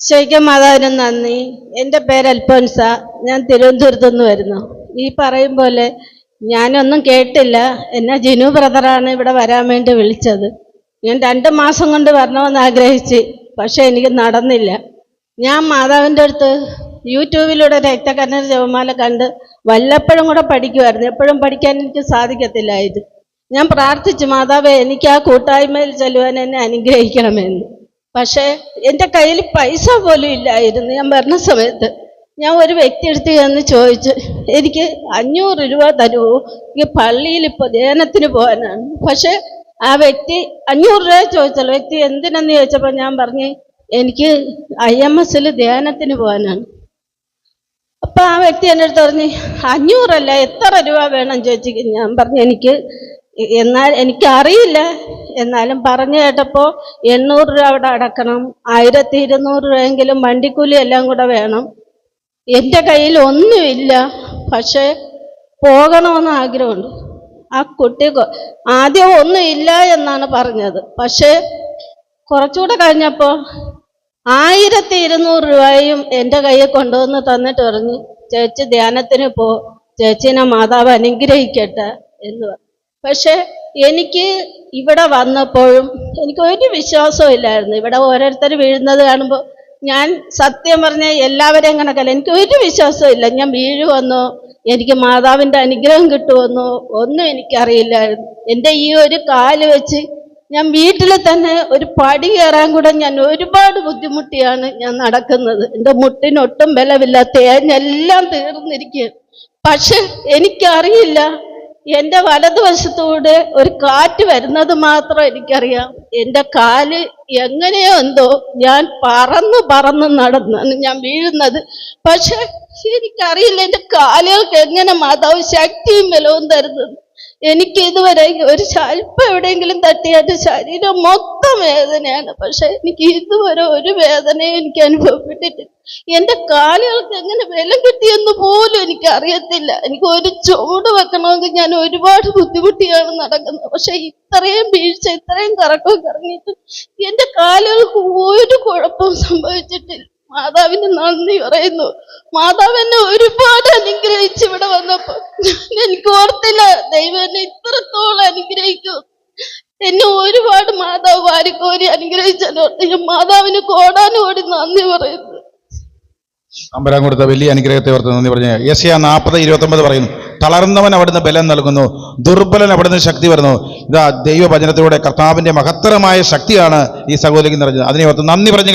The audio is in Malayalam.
ശരിക്കും മാതാവിന് നന്ദി. എന്റെ പേര് അൽഫോൻസ. ഞാൻ തിരുവനന്തപുരത്തു നിന്ന് വരുന്നു. ഈ പറയും പോലെ ഞാനൊന്നും കേട്ടില്ല. എന്നെ ജിനു ബ്രദറാണ് ഇവിടെ വരാൻ വേണ്ടി വിളിച്ചത്. ഞാൻ രണ്ട് മാസം കൊണ്ട് വരണമെന്ന് ആഗ്രഹിച്ച് പക്ഷേ എനിക്ക് നടന്നില്ല. ഞാൻ മാതാവിന്റെ അടുത്ത് യൂട്യൂബിലൂടെ രക്തകന്നര ജപമാല കണ്ട് വല്ലപ്പോഴും കൂടെ പഠിക്കുമായിരുന്നു എപ്പോഴും പഠിക്കാൻ എനിക്ക് സാധിക്കത്തില്ലായിരുന്നു. ഞാൻ പ്രാർത്ഥിച്ചു മാതാവേ എനിക്ക് ആ കൂട്ടായ്മയിൽ ചെല്ലുവാൻ എന്നെ അനുഗ്രഹിക്കണമെന്ന്. പക്ഷേ എന്റെ കയ്യിൽ പൈസ പോലും ഇല്ലായിരുന്നു. ഞാൻ വരുന്ന സമയത്ത് ഞാൻ ഒരു വ്യക്തി എടുത്ത് ചെന്ന് ചോദിച്ചു എനിക്ക് അഞ്ഞൂറ് രൂപ തരുമോ ഈ പള്ളിയിൽ ഇപ്പോൾ ധ്യാനത്തിന് പോകാനാണ്. പക്ഷേ ആ വ്യക്തി അഞ്ഞൂറ് രൂപ ചോദിച്ചല്ലോ. വ്യക്തി എന്തിനെന്ന് ചോദിച്ചപ്പോൾ ഞാൻ പറഞ്ഞു എനിക്ക് ഐ എം എസിൽ ധ്യാനത്തിന് പോകാനാണ്. അപ്പോൾ ആ വ്യക്തി എന്റെ അടുത്ത് പറഞ്ഞു അഞ്ഞൂറല്ല എത്ര രൂപ വേണം? ചോദിച്ചു ഞാൻ പറഞ്ഞു എനിക്ക് എന്നാൽ എനിക്കറിയില്ല. എന്നാലും പറഞ്ഞു കേട്ടപ്പോൾ എണ്ണൂറ് രൂപ അവിടെ അടക്കണം. ആയിരത്തി ഇരുന്നൂറ് രൂപയെങ്കിലും വണ്ടിക്കൂലി എല്ലാം കൂടെ വേണം. എന്റെ കയ്യിൽ ഒന്നുമില്ല. പക്ഷേ പോകണമെന്ന് ആഗ്രഹമുണ്ട്. ആ കുട്ടി ആദ്യം ഒന്നും ഇല്ല എന്നാണ് പറഞ്ഞത്. പക്ഷേ കുറച്ചുകൂടെ കഴിഞ്ഞപ്പോൾ ആയിരത്തി ഇരുന്നൂറ് രൂപയും എന്റെ കയ്യിൽ കൊണ്ടുവന്ന് തന്നിട്ട് പറഞ്ഞു ചേച്ചി ധ്യാനത്തിന് പോ. ചേച്ചിനെ മാതാവ് അനുഗ്രഹിക്കട്ടെ എന്ന് പറഞ്ഞു. പക്ഷെ എനിക്ക് ഇവിടെ വന്നപ്പോഴും എനിക്ക് ഒരു വിശ്വാസവും ഇല്ലായിരുന്നു. ഇവിടെ ഓരോരുത്തർ വീഴുന്നത് കാണുമ്പോൾ ഞാൻ സത്യം പറഞ്ഞ എല്ലാവരെയും കണക്കല്ല. എനിക്ക് ഒരു വിശ്വാസവും ഇല്ല. ഞാൻ വീഴുമെന്നോ എനിക്ക് മാതാവിന്റെ അനുഗ്രഹം കിട്ടുമെന്നോ ഒന്നും എനിക്കറിയില്ലായിരുന്നു. എന്റെ ഈ ഒരു കാൽ വെച്ച് ഞാൻ വീട്ടിൽ തന്നെ ഒരു പടി കയറാൻ കൂടെ ഞാൻ ഒരുപാട് ബുദ്ധിമുട്ടിയാണ് ഞാൻ നടക്കുന്നത്. എന്റെ മുട്ടിനൊട്ടും ബലമില്ല തേഞ്ഞെല്ലാം തീർന്നിരിക്കുകയാണ്. പക്ഷെ എനിക്കറിയില്ല എന്റെ വലതുവശത്തൂടെ ഒരു കാറ്റ് വരുന്നത് മാത്രം എനിക്കറിയാം. എന്റെ കാൽ എങ്ങനെയോ എന്തോ ഞാൻ പറന്ന് പറന്ന് നടന്നാണ് ഞാൻ വീഴുന്നത്. പക്ഷെ എനിക്കറിയില്ല എന്റെ കാലുകൾക്ക് എങ്ങനെ മാതാവ് ശക്തിയും ബലവും തരുന്നത്. എനിക്ക് ഇതുവരെ ഒരു അല്പം എവിടെയെങ്കിലും തട്ടി എന്റെ ശരീരം മൊത്തം വേദനയാണ്. പക്ഷെ എനിക്ക് ഇതുവരെ ഒരു വേദനയും എനിക്ക് അനുഭവപ്പെട്ടിട്ടില്ല. എന്റെ കാലുകൾക്ക് എങ്ങനെ വില കിട്ടിയെന്ന് പോലും എനിക്ക് അറിയത്തില്ല എനിക്ക് ഒരു ചൂട് വെക്കണമെങ്കിൽ ഞാൻ ഒരുപാട് ബുദ്ധിമുട്ടിയാണ് നടക്കുന്നത്. പക്ഷെ ഇത്രയും വീഴ്ച ഇത്രയും കറക്കം കറങ്ങിയിട്ട് എന്റെ കാലുകൾക്ക് ഒരു കുഴപ്പവും സംഭവിച്ചിട്ടില്ല. മാതാവിന് നന്ദി പറയുന്നു. മാതാവ് എന്നെ ഒരുപാട് അനുഗ്രഹിച്ച് ഇവിടെ വന്നപ്പോ എനിക്ക് ഓർത്തില്ല. ദൈവം എന്നെ ഇത്രത്തോളം അനുഗ്രഹിക്കും എന്നെ ഒരുപാട് മാതാവ് വാരിക്കോരി അനുഗ്രഹിച്ചല്ലോ ഞാൻ മാതാവിന് കോടാനോടി നന്ദി പറയുന്നു. അമ്പരാൻ കൊടുത്ത വലിയ അനുഗ്രഹത്തെ ഓർത്ത് നന്ദി പറഞ്ഞു യശയ നാൽപ്പത് ഇരുപത്തൊമ്പത് പറയുന്നു. തളർന്നവൻ അവിടുന്ന് ബലം നൽകുന്നു. ദുർബലൻ അവിടുന്ന് ശക്തി വരുന്നു. ഇതാ ദൈവഭജനത്തിലൂടെ കർത്താവിന്റെ മഹത്തരമായ ശക്തിയാണ് ഈ സഹോദരിക്ക് നിറഞ്ഞത്. അതിനെ ഓർത്ത് നന്ദി പറഞ്ഞ്